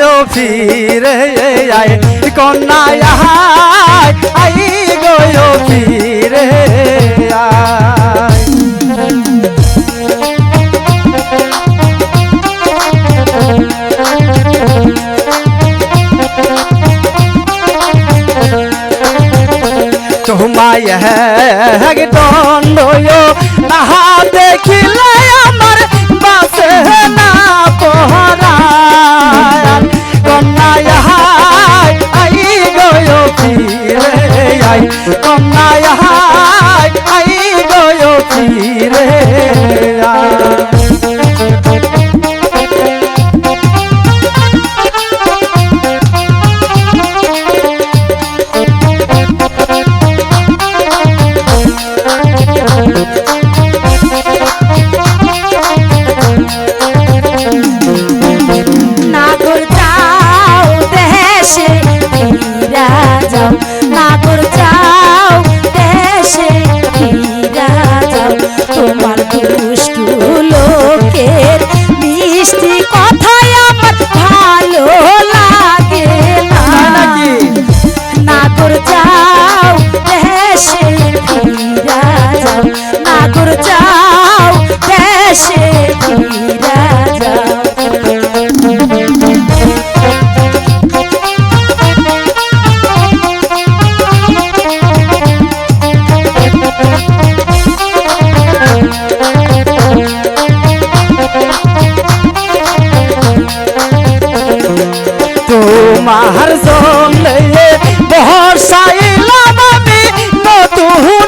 গো ফিরে আয় কন্যা আয় আই গো ফিরে আয়। তোমায় এক দণ্ড, নাহা দেখিলে আমার বাসে না। আই কন্যায় হায় আই গয় ফিরে তোমার জন্যে বহসাইলাম আমি নতুন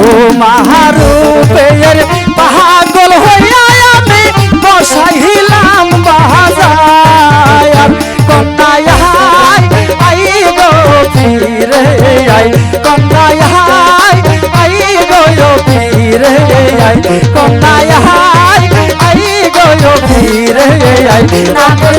তোমার পাগল হইয়া আমি বসাইলাম বাজার কন্যায় আই গো ফিরে আই। কন্যায় আই গো ফিরে আই। কন্যায় আই গো ফিরে আই। নাগর